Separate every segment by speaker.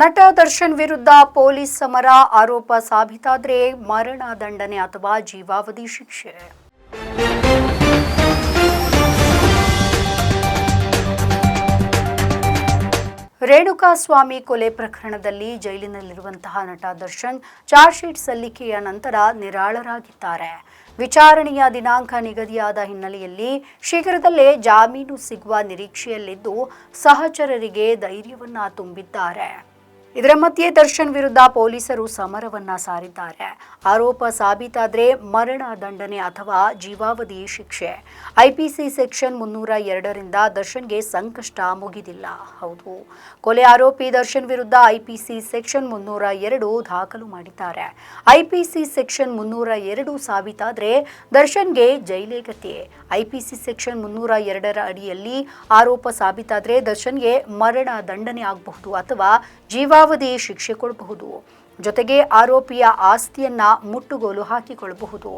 Speaker 1: ನಟ ದರ್ಶನ್ ವಿರುದ್ಧ ಪೊಲೀಸ್ ಸಮರ ಆರೋಪ ಸಾಬೀತಾದ್ರೆ ಮರಣ ದಂಡನೆ ಅಥವಾ ಜೀವಾವಧಿ ಶಿಕ್ಷೆ. ರೇಣುಕಾಸ್ವಾಮಿ ಕೊಲೆ ಪ್ರಕರಣದಲ್ಲಿ ಜೈಲಿನಲ್ಲಿರುವಂತಹ ನಟ ದರ್ಶನ್ ಚಾರ್ಜ್ ಶೀಟ್ ಸಲ್ಲಿಕೆಯ ನಂತರ ನಿರಾಳರಾಗಿದ್ದಾರೆ. ವಿಚಾರಣೆಯ ದಿನಾಂಕ ನಿಗದಿಯಾದ ಹಿನ್ನೆಲೆಯಲ್ಲಿ ಶೀಘ್ರದಲ್ಲೇ ಜಾಮೀನು ಸಿಗುವ ನಿರೀಕ್ಷೆಯಲ್ಲಿದ್ದು ಸಹಚರರಿಗೆ ಧೈರ್ಯವನ್ನ ತುಂಬಿದ್ದಾರೆ. ಇದರ ಮಧ್ಯೆ ದರ್ಶನ್ ವಿರುದ್ಧ ಪೊಲೀಸರು ಸಮರವನ್ನ ಸಾರಿದ್ದಾರೆ. ಆರೋಪ ಸಾಬೀತಾದ್ರೆ ಮರಣ ದಂಡನೆ ಅಥವಾ ಜೀವಾವಧಿ ಶಿಕ್ಷೆ. ಐಪಿಸಿ ಸೆಕ್ಷನ್ ಮುನ್ನೂರ ಎರಡರಿಂದ ದರ್ಶನ್ಗೆ ಸಂಕಷ್ಟ ಮುಗಿದಿಲ್ಲ. ಹೌದು. ಕೊಲೆ ಆರೋಪಿ ದರ್ಶನ್ ವಿರುದ್ಧ ಐಪಿಸಿ ಸೆಕ್ಷನ್ ಮುನ್ನೂರ ಎರಡು ದಾಖಲು ಮಾಡಿದ್ದಾರೆ. ಐಪಿಸಿ ಸೆಕ್ಷನ್ ಮುನ್ನೂರ ಎರಡು ಸಾಬೀತಾದ್ರೆ ದರ್ಶನ್ಗೆ ಜೈಲೇ ಗತಿ. ಐಪಿಸಿ ಸೆಕ್ಷನ್ ಮುನ್ನೂರ ಎರಡರ ಅಡಿಯಲ್ಲಿ ಆರೋಪ ಸಾಬೀತಾದ್ರೆ ದರ್ಶನ್ಗೆ ಮರಣ ದಂಡನೆ ಆಗಬಹುದು ಅಥವಾ ಜೀವಾವಧಿ ಶಿಕ್ಷೆ ಕೊಡಬಹುದು. ಜೊತೆಗೆ ಆರೋಪಿಯ ಆಸ್ತಿಯನ್ನ ಮುಟ್ಟುಗೋಲು ಹಾಕಿಕೊಳ್ಳಬಹುದು.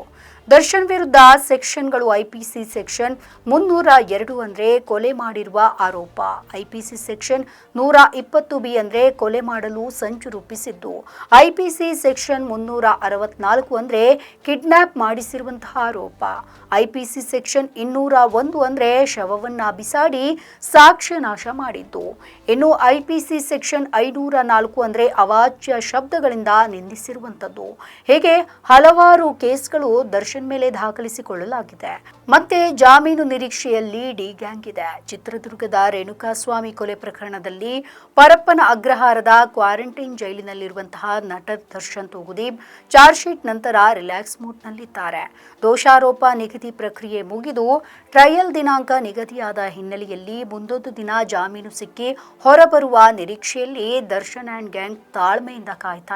Speaker 1: ದರ್ಶನ್ ವಿರುದ್ಧ ಸೆಕ್ಷನ್ಗಳು ಐಪಿಸಿ ಸೆಕ್ಷನ್ ಮುನ್ನೂರ ಎರಡು ಅಂದ್ರೆ ಕೊಲೆ ಮಾಡಿರುವ ಆರೋಪ. ಐಪಿಸಿ ಸೆಕ್ಷನ್ ನೂರ ಇಪ್ಪತ್ತು ಬಿ ಅಂದ್ರೆ ಕೊಲೆ ಮಾಡಲು ಸಂಚು ರೂಪಿಸಿದ್ದು. ಐಪಿಸಿ ಸೆಕ್ಷನ್ ಮುನ್ನೂರ ಅರವತ್ನಾಲ್ಕು ಅಂದ್ರೆ ಕಿಡ್ನಾಪ್ ಮಾಡಿಸಿರುವಂತಹ ಆರೋಪ. ಐಪಿಸಿ ಸೆಕ್ಷನ್ ಇನ್ನೂರ ಒಂದು ಅಂದ್ರೆ ಶವವನ್ನ ಬಿಸಾಡಿ ಸಾಕ್ಷ್ಯ ನಾಶ ಮಾಡಿದ್ದು. ಇನ್ನು ಐಪಿಸಿ ಸೆಕ್ಷನ್ ಐನೂರ ನಾಲ್ಕು ಅಂದ್ರೆ ಅವಾಚ್ಯ ಶಬ್ದಗಳಿಂದ ನಿಂದಿಸಿರುವಂತದ್ದು. ಹೇಗೆ ಹಲವಾರು ಕೇಸ್ಗಳು ದರ್ಶನ್ ಮೇಲೆ ದಾಖಲಿಸಿಕೊಳ್ಳಲಾಗಿದೆ. ಮತ್ತೆ ಜಾಮೀನು ನಿರೀಕ್ಷೆಯಲ್ಲಿ ಡಿ ಗ್ಯಾಂಗ್ ಇದೆ. ಚಿತ್ರದುರ್ಗದ ರೇಣುಕಾಸ್ವಾಮಿ ಕೊಲೆ ಪ್ರಕರಣದಲ್ಲಿ ಪರಪ್ಪನ ಅಗ್ರಹಾರದ ಕ್ವಾರಂಟೈನ್ ಜೈಲಿನಲ್ಲಿರುವಂತಹ ನಟ ದರ್ಶನ್ ತೂಗುದೀಪ್ ಚಾರ್ಜ್ ಶೀಟ್ ನಂತರ ರಿಲ್ಯಾಕ್ಸ್ ಮೂಡ್ನಲ್ಲಿದ್ದಾರೆ. ದೋಷಾರೋಪ ನಿಗದಿ ಪ್ರಕ್ರಿಯೆ ಮುಗಿದು ಟ್ರಯಲ್ ದಿನಾಂಕ ನಿಗದಿಯಾದ ಹಿನ್ನೆಲೆಯಲ್ಲಿ ಮುಂದೊಂದು ದಿನ ಜಾಮೀನು ಸಿಕ್ಕಿ ಹೊರಬರುವ ನಿರೀಕ್ಷೆಯಲ್ಲಿ ದರ್ಶನ್ ಆ್ಯಂಡ್ ಗ್ಯಾಂಗ್ ತಾಳ್ಮೆಯಿಂದ ಕಾಯ್ತಾ